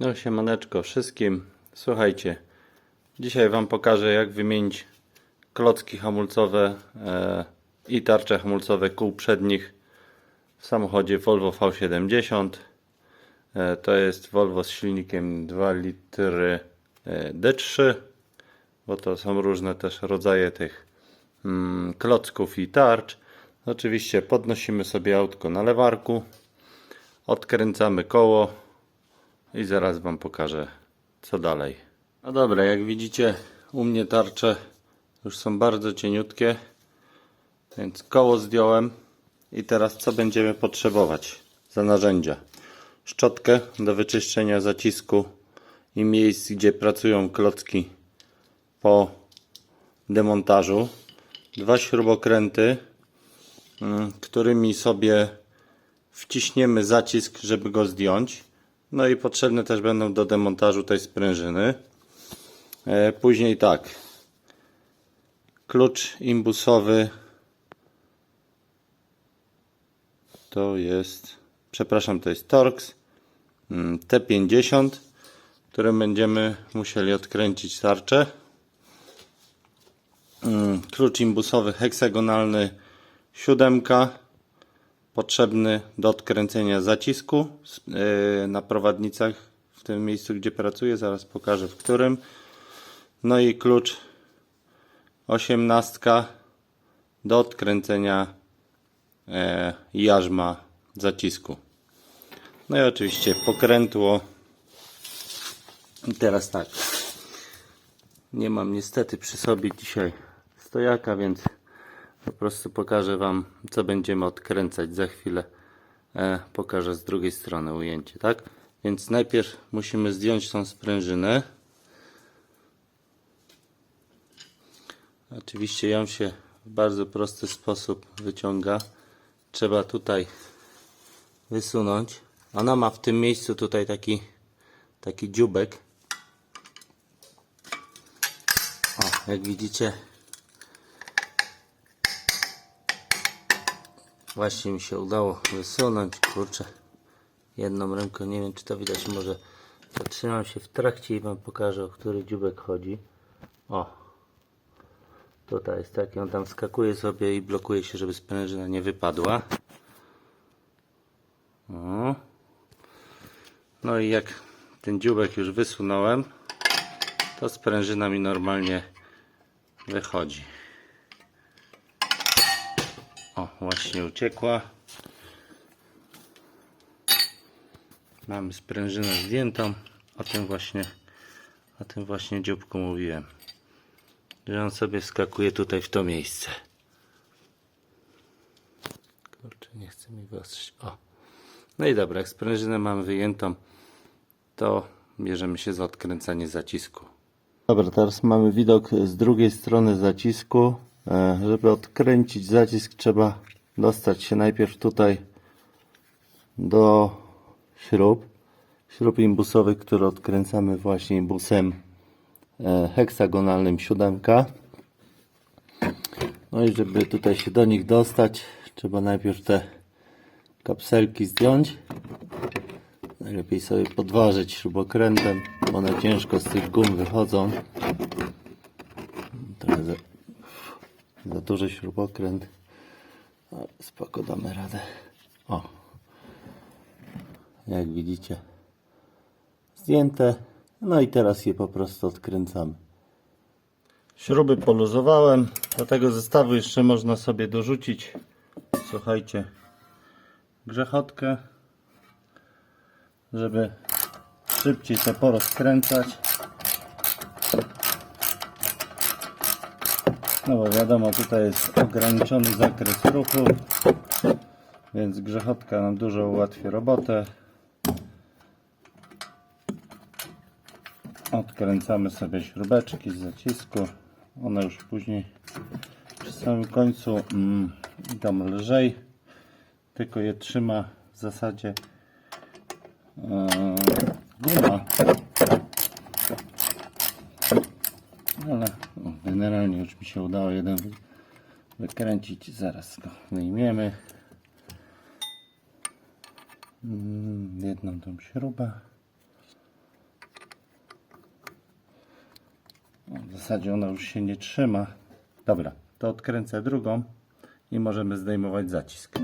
No siemaneczko wszystkim. Słuchajcie, dzisiaj Wam pokażę jak wymienić klocki hamulcowe e, i tarcze hamulcowe kół przednich w samochodzie Volvo V70. E, to jest Volvo z silnikiem 2 litry e, D3, bo to są różne też rodzaje tych mm, klocków i tarcz. Oczywiście podnosimy sobie autko na lewarku, odkręcamy koło i zaraz Wam pokażę co dalej. No dobra, jak widzicie u mnie tarcze już są bardzo cieniutkie, więc koło zdjąłem i teraz co będziemy potrzebować za narzędzia? Szczotkę do wyczyszczenia zacisku i miejsc, gdzie pracują klocki po demontażu, dwa śrubokręty, mm, którymi sobie wciśniemy zacisk, żeby go zdjąć. No i potrzebne też będą do demontażu tej sprężyny. E, Później tak. Klucz imbusowy to jest, przepraszam, to jest Torx mm, T50, którym będziemy musieli odkręcić tarczę. Mm, Klucz imbusowy heksagonalny siódemka potrzebny do odkręcenia zacisku yy, na prowadnicach w tym miejscu, gdzie pracuję. Zaraz pokażę w którym. No i klucz osiemnastka do odkręcenia e, jarzma zacisku. No i oczywiście pokrętło. I teraz tak. Nie mam niestety przy sobie dzisiaj stojaka, więc po prostu pokażę Wam, co będziemy odkręcać za chwilę. E, pokażę z drugiej strony ujęcie, tak? Więc najpierw musimy zdjąć tą sprężynę. Oczywiście ją się w bardzo prosty sposób wyciąga. Trzeba tutaj wysunąć. Ona ma w tym miejscu tutaj taki, taki dziubek. O, jak widzicie, Właśnie mi się udało wysunąć, kurczę. Jedną ręką, nie wiem czy to widać, może zatrzymam się w trakcie i Wam pokażę, o który dziubek chodzi. O, tutaj jest taki, on tam skakuje sobie i blokuje się, żeby sprężyna nie wypadła. O. No i jak ten dziubek już wysunąłem, to sprężyna mi normalnie wychodzi. O, właśnie uciekła. Mamy sprężynę zdjętą. O tym właśnie, o tym właśnie dzióbku mówiłem. Że on sobie wskakuje tutaj w to miejsce. Kurczę, nie chce mi wyostrzyć. O. No i dobra, jak sprężynę mamy wyjętą, to bierzemy się za odkręcanie zacisku. Dobra, teraz mamy widok z drugiej strony zacisku. E, Żeby odkręcić zacisk trzeba dostać się najpierw tutaj do śrub. Śrub imbusowy, który odkręcamy właśnie imbusem e, heksagonalnym siódemka. No i żeby tutaj się do nich dostać, trzeba najpierw te kapselki zdjąć. Najlepiej sobie podważyć śrubokrętem, bo one ciężko z tych gum wychodzą. Trochę za, za duży śrubokręt. Ale spoko damy radę. O. Jak widzicie. Zdjęte. No i teraz je po prostu odkręcamy. Śruby poluzowałem. Do tego zestawu jeszcze można sobie dorzucić. Słuchajcie. Grzechotkę. Żeby szybciej to porozkręcać. No bo wiadomo, tutaj jest ograniczony zakres ruchu, więc grzechotka nam dużo ułatwi robotę. Odkręcamy sobie śrubeczki z zacisku. One już później przy samym końcu mm, idą lżej, tylko je trzyma w zasadzie się udało jeden wykręcić. Zaraz go wyjmiemy. Mm, jedną tą śrubę. W zasadzie ona już się nie trzyma. Dobra, to odkręcę drugą i możemy zdejmować zacisk.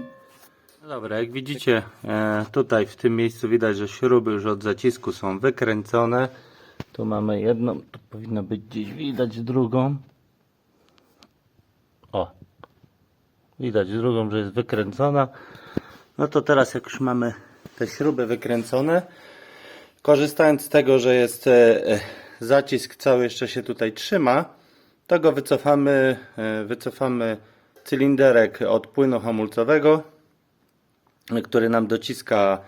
No dobra, jak widzicie e, tutaj w tym miejscu widać, że śruby już od zacisku są wykręcone. Tu mamy jedną, tu powinno być gdzieś widać drugą. Widać drugą, że jest wykręcona. No to teraz jak już mamy te śruby wykręcone, korzystając z tego, że jest e, e, zacisk cały jeszcze się tutaj trzyma, to go wycofamy, e, wycofamy cylinderek od płynu hamulcowego, który nam dociska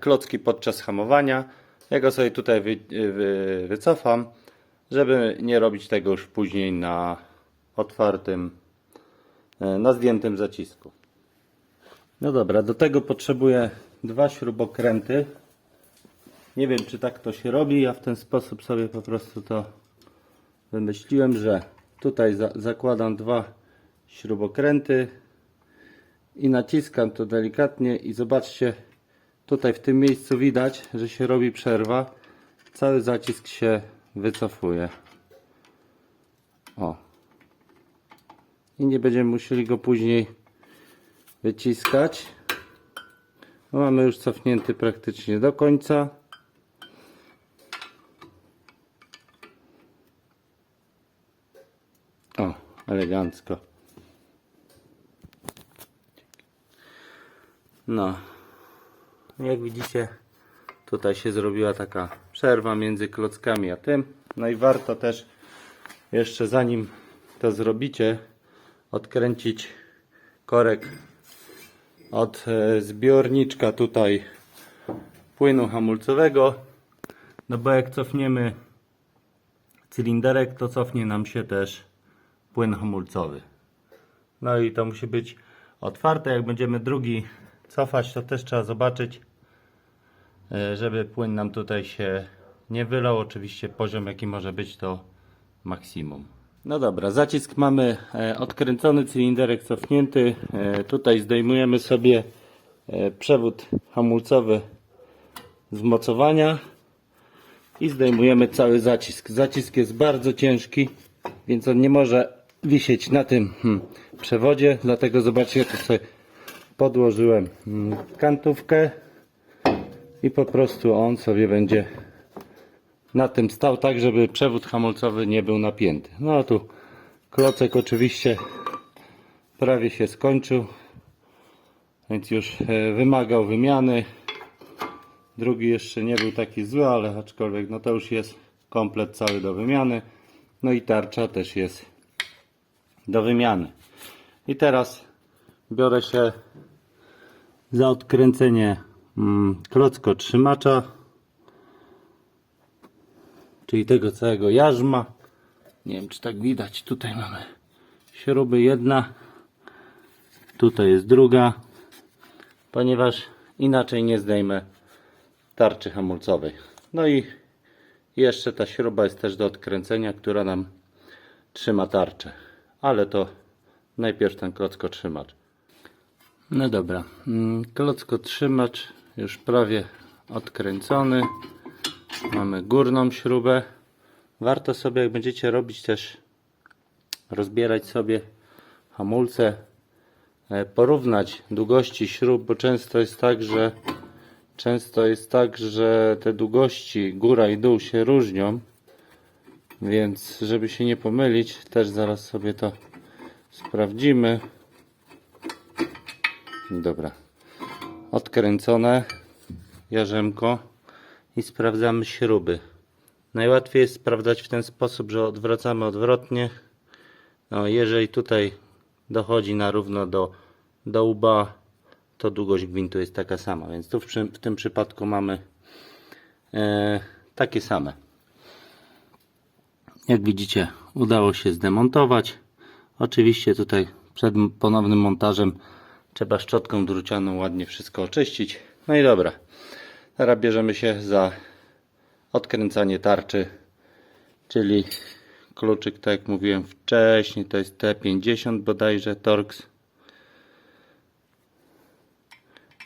klocki podczas hamowania. Ja go sobie tutaj wy, wy, wycofam, żeby nie robić tego już później na otwartym, na zdjętym zacisku. No dobra, do tego potrzebuję dwa śrubokręty. Nie wiem, czy tak to się robi. Ja w ten sposób sobie po prostu to wymyśliłem, że tutaj za zakładam dwa śrubokręty i naciskam to delikatnie i zobaczcie, tutaj w tym miejscu widać, że się robi przerwa. Cały zacisk się wycofuje. O. I nie będziemy musieli go później wyciskać. No mamy już cofnięty praktycznie do końca. O, elegancko. No, jak widzicie, tutaj się zrobiła taka przerwa między klockami a tym. No i warto też jeszcze zanim to zrobicie, odkręcić korek od e, zbiorniczka tutaj płynu hamulcowego. No bo jak cofniemy cylinderek, to cofnie nam się też płyn hamulcowy. No i to musi być otwarte. Jak będziemy drugi cofać, to też trzeba zobaczyć, e, żeby płyn nam tutaj się nie wylał. Oczywiście poziom jaki może być to maksimum. No dobra, zacisk mamy e, odkręcony, cylinderek cofnięty. E, tutaj zdejmujemy sobie e, przewód hamulcowy z mocowania i zdejmujemy cały zacisk. Zacisk jest bardzo ciężki, więc on nie może wisieć na tym hmm, przewodzie, dlatego zobaczcie, ja tu sobie podłożyłem hmm, kantówkę i po prostu on sobie będzie na tym stał tak, żeby przewód hamulcowy nie był napięty. No a tu klocek oczywiście prawie się skończył, więc już e, wymagał wymiany. Drugi jeszcze nie był taki zły, ale aczkolwiek no to już jest komplet cały do wymiany. No i tarcza też jest do wymiany. I teraz biorę się za odkręcenie mm, klocko trzymacza czyli tego całego jarzma. Nie wiem, czy tak widać. Tutaj mamy śruby jedna, tutaj jest druga, ponieważ inaczej nie zdejmę tarczy hamulcowej. No i jeszcze ta śruba jest też do odkręcenia, która nam trzyma tarczę. Ale to najpierw ten klocko trzymacz. No dobra, mm, klocko trzymacz już prawie odkręcony. Mamy górną śrubę. Warto sobie, jak będziecie robić też, rozbierać sobie hamulce, e, porównać długości śrub, bo często jest tak, że często jest tak, że te długości góra i dół się różnią. Więc żeby się nie pomylić, też zaraz sobie to sprawdzimy. Dobra. Odkręcone jarzemko i sprawdzamy śruby. Najłatwiej jest sprawdzać w ten sposób, że odwracamy odwrotnie. No, jeżeli tutaj dochodzi na równo do, do łba, to długość gwintu jest taka sama, więc tu w, w tym przypadku mamy e, takie same. Jak widzicie, udało się zdemontować. Oczywiście tutaj przed ponownym montażem trzeba szczotką drucianą ładnie wszystko oczyścić. No i dobra. Teraz bierzemy się za odkręcanie tarczy, czyli kluczyk, tak jak mówiłem wcześniej, to jest T50 bodajże Torx.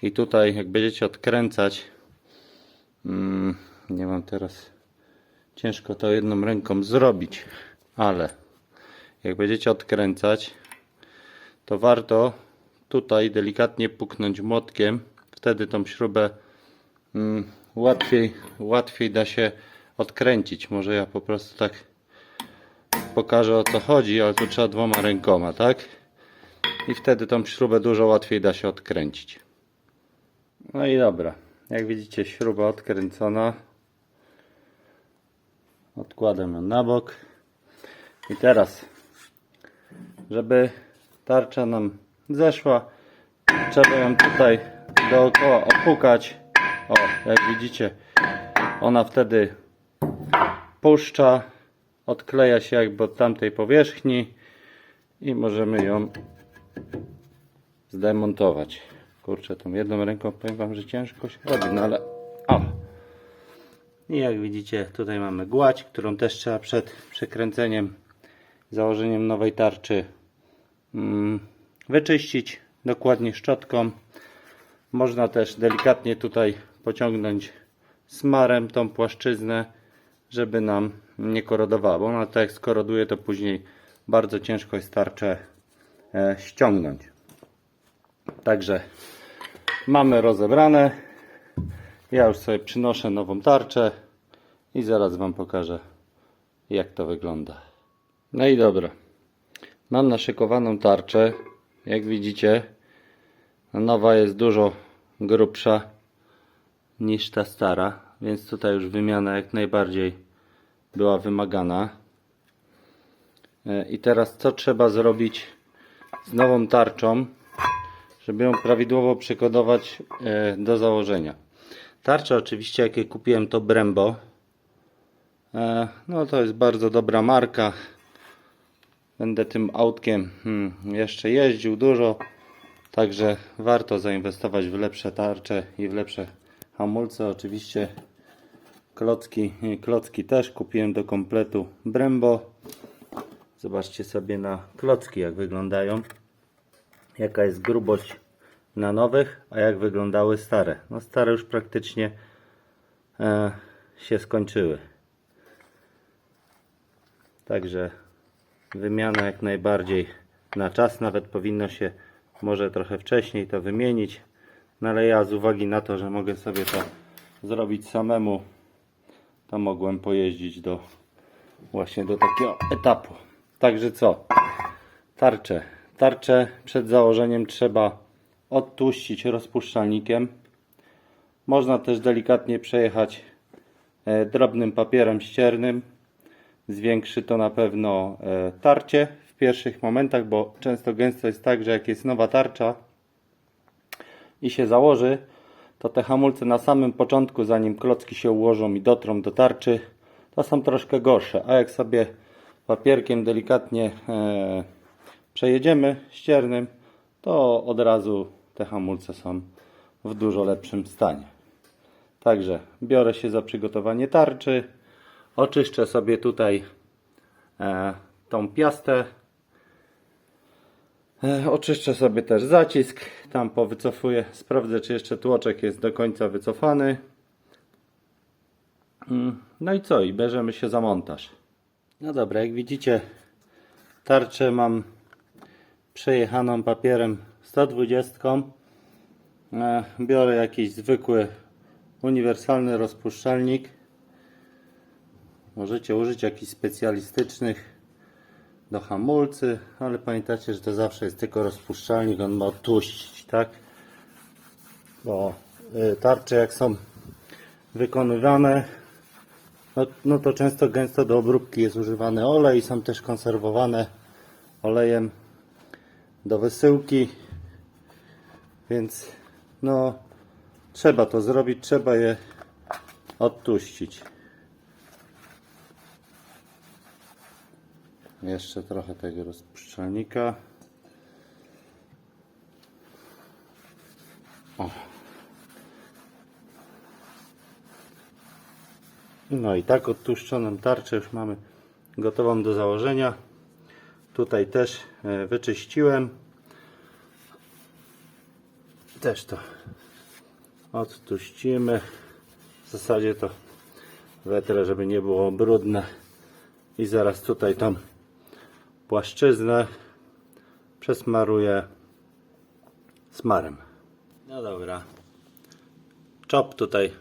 I tutaj jak będziecie odkręcać, mm, nie mam teraz ciężko to jedną ręką zrobić. ale jak będziecie odkręcać, to warto tutaj delikatnie puknąć młotkiem. Wtedy tą śrubę mm, łatwiej, łatwiej da się odkręcić. Może ja po prostu tak pokażę o co chodzi, ale tu trzeba dwoma rękoma, tak? I wtedy tą śrubę dużo łatwiej da się odkręcić. No i dobra. Jak widzicie, śruba odkręcona. Odkładam ją na bok. I teraz, żeby tarcza nam zeszła, trzeba ją tutaj dookoła opukać. O, jak widzicie, ona wtedy puszcza, odkleja się jakby od tamtej powierzchni i możemy ją zdemontować. Kurczę, tą jedną ręką powiem Wam, że ciężko się robi, no ale o! I jak widzicie, tutaj mamy gładź, którą też trzeba przed przekręceniem, założeniem nowej tarczy mm, wyczyścić dokładnie szczotką. Można też delikatnie tutaj pociągnąć smarem tą płaszczyznę, żeby nam nie korodowała, bo ona tak jak skoroduje, to później bardzo ciężko jest tarczę e, ściągnąć. Także mamy rozebrane. Ja już sobie przynoszę nową tarczę i zaraz Wam pokażę, jak to wygląda. No i dobra. Mam naszykowaną tarczę. Jak widzicie, nowa jest dużo grubsza niż ta stara, więc tutaj już wymiana jak najbardziej była wymagana. E, I teraz co trzeba zrobić z nową tarczą, żeby ją prawidłowo przykodować e, do założenia. Tarcza oczywiście jakie kupiłem to Brembo. E, No to jest bardzo dobra marka. Będę tym autkiem hmm, jeszcze jeździł dużo. Także warto zainwestować w lepsze tarcze i w lepsze hamulce. Oczywiście klocki, klocki też kupiłem do kompletu Brembo. Zobaczcie sobie na klocki jak wyglądają. Jaka jest grubość na nowych, a jak wyglądały stare. No stare już praktycznie e, się skończyły. Także wymiana jak najbardziej na czas. Nawet powinno się może trochę wcześniej to wymienić. No ale ja z uwagi na to, że mogę sobie to zrobić samemu, to mogłem pojeździć do właśnie do takiego etapu. Także co? Tarcze. Tarcze przed założeniem trzeba odtłuścić rozpuszczalnikiem. Można też delikatnie przejechać e, drobnym papierem ściernym. Zwiększy to na pewno e, tarcie w pierwszych momentach, bo często gęsto jest tak, że jak jest nowa tarcza i się założy, to te hamulce na samym początku, zanim klocki się ułożą i dotrą do tarczy, to są troszkę gorsze. A jak sobie papierkiem delikatnie e, przejedziemy ściernym, to od razu te hamulce są w dużo lepszym stanie. Także biorę się za przygotowanie tarczy. Oczyszczę sobie tutaj e, tą piastę. E, oczyszczę sobie też zacisk. Tam powycofuję. Sprawdzę, czy jeszcze tłoczek jest do końca wycofany. Mm, No i co? I bierzemy się za montaż. No dobra, jak widzicie, tarczę mam przejechaną papierem 120. E, Biorę jakiś zwykły, uniwersalny rozpuszczalnik. Możecie użyć jakichś specjalistycznych do hamulcy, ale pamiętacie, że to zawsze jest tylko rozpuszczalnik, on ma odtłuścić, tak? Bo y, tarcze jak są wykonywane, no, no to często gęsto do obróbki jest używany olej, są też konserwowane olejem do wysyłki, więc no trzeba to zrobić, trzeba je odtłuścić. Jeszcze trochę tego rozpuszczalnika. O. No i tak odtłuszczoną tarczę już mamy gotową do założenia. Tutaj też e, wyczyściłem. Też to odtłuścimy. W zasadzie to wetrę, żeby nie było brudne. I zaraz tutaj tą płaszczyznę przesmaruję smarem. No dobra. Czop tutaj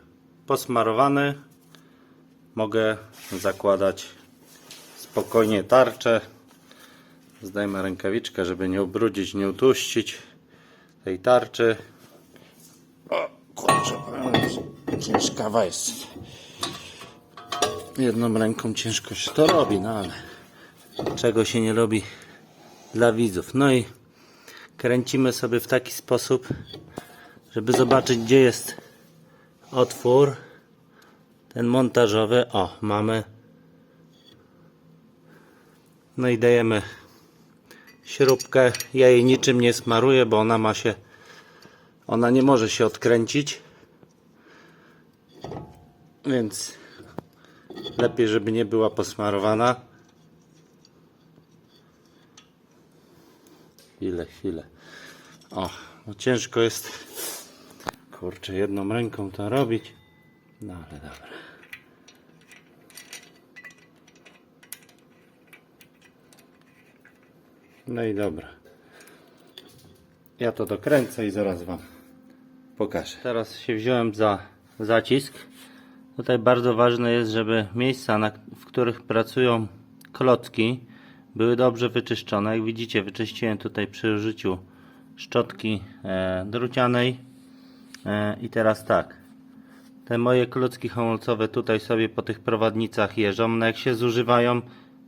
posmarowany. Mogę zakładać spokojnie tarczę. Zdajmy rękawiczkę, żeby nie ubrudzić, nie utłuścić tej tarczy. O kurczę, ciężkawa jest. Jedną ręką ciężko się to robi, no ale czego się nie robi dla widzów. No i kręcimy sobie w taki sposób, żeby zobaczyć gdzie jest otwór ten montażowy. O, mamy. No i dajemy śrubkę. Ja jej niczym nie smaruję, bo ona ma się ona nie może się odkręcić. Więc lepiej, żeby nie była posmarowana. Chwilę, chwilę. O, no ciężko jest kurczę jedną ręką to robić. No ale dobra. No i dobra. Ja to dokręcę i zaraz Wam pokażę. Teraz się wziąłem za zacisk. Tutaj bardzo ważne jest, żeby miejsca, w których pracują klocki, były dobrze wyczyszczone. Jak widzicie, wyczyściłem tutaj przy użyciu szczotki e, drucianej. E, I teraz tak. Te moje klocki hamulcowe tutaj sobie po tych prowadnicach jeżdżą. No jak się zużywają,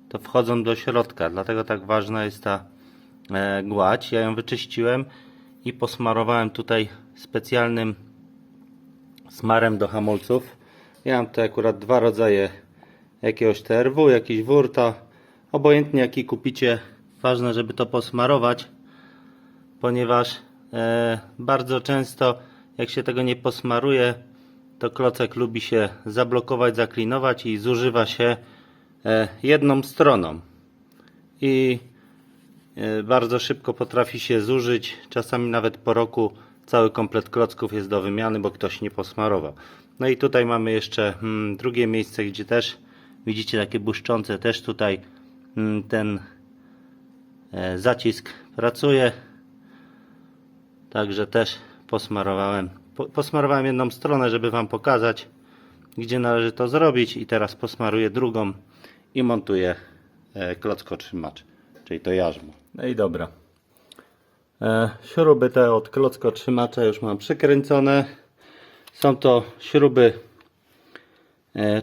to wchodzą do środka. Dlatego tak ważna jest ta e, gładź. Ja ją wyczyściłem i posmarowałem tutaj specjalnym smarem do hamulców. Ja mam tutaj akurat dwa rodzaje jakiegoś TRW, jakiś wurta. Obojętnie jaki kupicie, ważne żeby to posmarować, ponieważ e, bardzo często jak się tego nie posmaruje, to klocek lubi się zablokować, zaklinować i zużywa się e, jedną stroną. I e, bardzo szybko potrafi się zużyć. Czasami nawet po roku cały komplet klocków jest do wymiany, bo ktoś nie posmarował. No i tutaj mamy jeszcze mm, drugie miejsce, gdzie też widzicie takie błyszczące, też tutaj ten e, zacisk pracuje. Także też posmarowałem. Po, posmarowałem jedną stronę, żeby Wam pokazać, gdzie należy to zrobić. I teraz posmaruję drugą i montuję e, klockotrzymacz, czyli to jarzmo. No i dobra. E, śruby te od klockotrzymacza już mam przykręcone. Są to śruby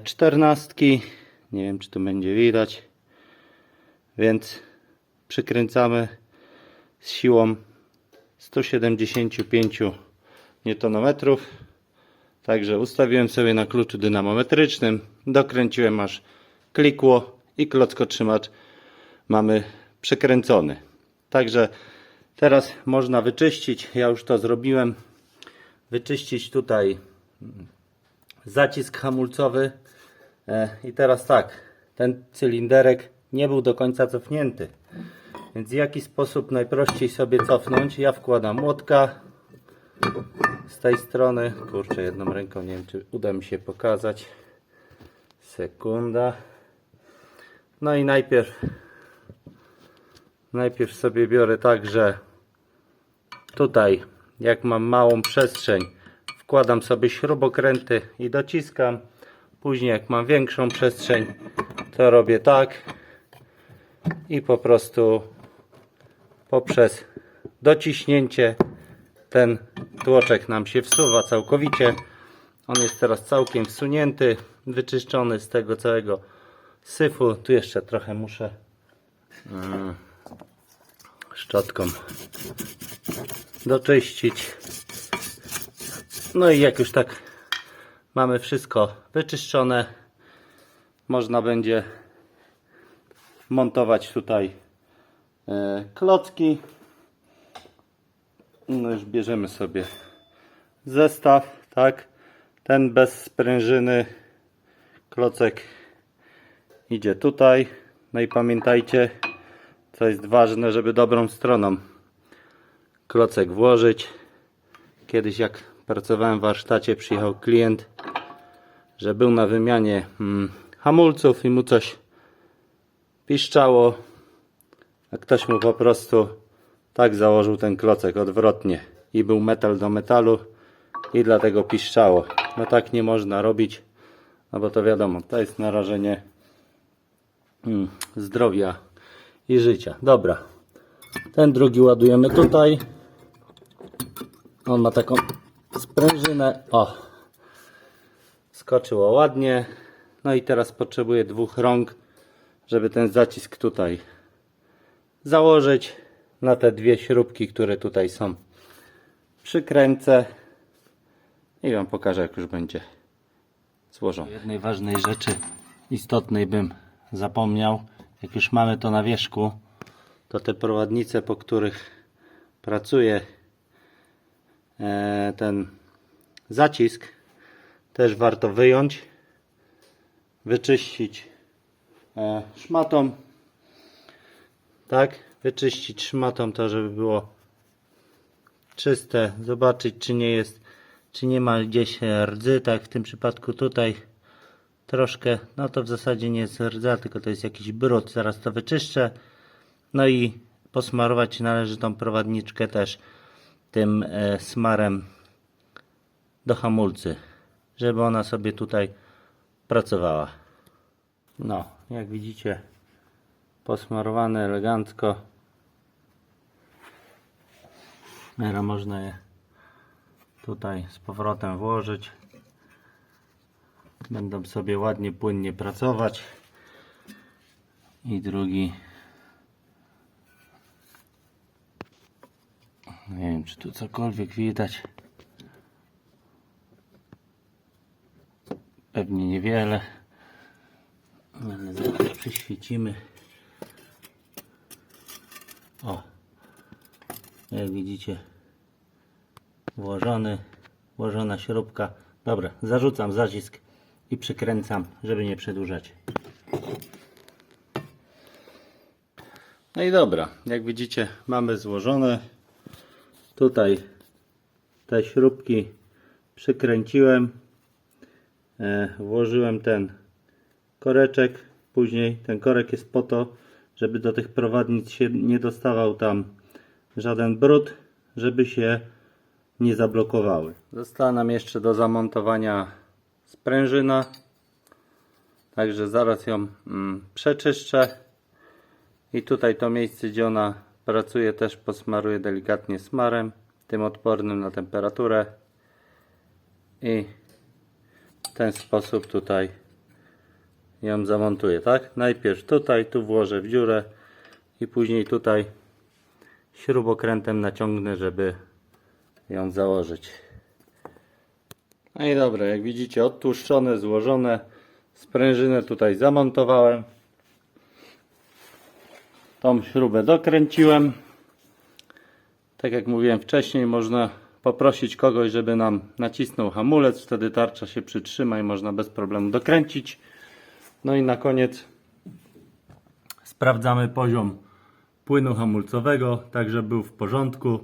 czternastki. Nie wiem, czy tu będzie widać. Więc przykręcamy z siłą 175 Nm. Także ustawiłem sobie na kluczu dynamometrycznym, dokręciłem aż klikło i klockotrzymacz mamy przekręcony. Także teraz można wyczyścić, ja już to zrobiłem, wyczyścić tutaj zacisk hamulcowy E, i teraz tak, ten cylinderek nie był do końca cofnięty. Więc w jaki sposób najprościej sobie cofnąć? Ja wkładam młotka z tej strony. Kurczę, jedną ręką nie wiem, czy uda mi się pokazać. Sekunda. No i najpierw najpierw sobie biorę tak, że tutaj jak mam małą przestrzeń wkładam sobie śrubokręty i dociskam. Później jak mam większą przestrzeń to robię tak i po prostu poprzez dociśnięcie ten tłoczek nam się wsuwa całkowicie. On jest teraz całkiem wsunięty, wyczyszczony z tego całego syfu. Tu jeszcze trochę muszę mm, szczotką doczyścić. No i jak już tak mamy wszystko wyczyszczone, można będzie montować tutaj e, klocki. No już bierzemy sobie zestaw, tak? Ten bez sprężyny klocek idzie tutaj. No i pamiętajcie, co jest ważne, żeby dobrą stroną klocek włożyć. Kiedyś jak pracowałem w warsztacie, przyjechał klient, że był na wymianie mm, hamulców i mu coś piszczało, a ktoś mu po prostu tak założył ten klocek odwrotnie i był metal do metalu i dlatego piszczało. No tak nie można robić, no bo to wiadomo, to jest narażenie mm, zdrowia i życia. Dobra, ten drugi ładujemy tutaj. On ma taką sprężynę. O, skoczyło ładnie. No i teraz potrzebuję dwóch rąk, żeby ten zacisk tutaj założyć na te dwie śrubki, które tutaj są. Przykręcę i Wam pokażę, jak już będzie złożony. Jednej ważnej rzeczy istotnej bym zapomniał. Jak już mamy to na wierzchu, to te prowadnice, po których pracuje e, ten zacisk, też warto wyjąć, wyczyścić szmatą. Tak, wyczyścić szmatą to, żeby było czyste, zobaczyć czy nie jest, czy nie ma gdzieś rdzy, tak w tym przypadku tutaj troszkę, no to w zasadzie nie jest rdza, tylko to jest jakiś brud, zaraz to wyczyszczę. No i posmarować należy tą prowadniczkę też tym e, smarem do hamulcy, żeby ona sobie tutaj pracowała. No, jak widzicie, posmarowane elegancko. Teraz można je tutaj z powrotem włożyć. Będą sobie ładnie, płynnie pracować. I drugi. Nie wiem, czy tu cokolwiek widać. Pewnie niewiele. Przyświecimy. O. Jak widzicie, włożony, włożona śrubka. Dobra, zarzucam zacisk i przykręcam, żeby nie przedłużać. No i dobra, jak widzicie, mamy złożone. Tutaj te śrubki przykręciłem. E, włożyłem ten koreczek. Później ten korek jest po to, żeby do tych prowadnic się nie dostawał tam żaden brud, żeby się nie zablokowały. Została nam jeszcze do zamontowania sprężyna. Także zaraz ją mm, przeczyszczę. I tutaj to miejsce, gdzie ona pracuje, też posmaruję delikatnie smarem, tym odpornym na temperaturę. I w ten sposób tutaj ją zamontuję, tak? Najpierw tutaj, tu włożę w dziurę i później tutaj śrubokrętem naciągnę, żeby ją założyć. No i dobra, jak widzicie odtłuszczone, złożone, sprężynę tutaj zamontowałem. Tą śrubę dokręciłem. Tak jak mówiłem wcześniej, można poprosić kogoś, żeby nam nacisnął hamulec, wtedy tarcza się przytrzyma i można bez problemu dokręcić. No i na koniec sprawdzamy poziom płynu hamulcowego, tak żeby był w porządku.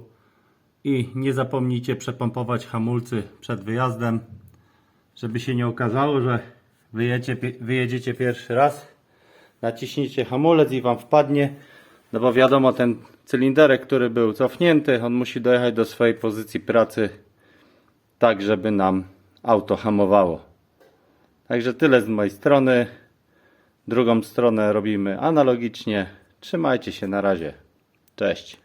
I nie zapomnijcie przepompować hamulcy przed wyjazdem, żeby się nie okazało, że wyjedziecie, wyjedziecie pierwszy raz, naciśnijcie hamulec i Wam wpadnie, no bo wiadomo ten cylinderek, który był cofnięty, on musi dojechać do swojej pozycji pracy tak, żeby nam auto hamowało. Także tyle z mojej strony. Drugą stronę robimy analogicznie. Trzymajcie się na razie. Cześć.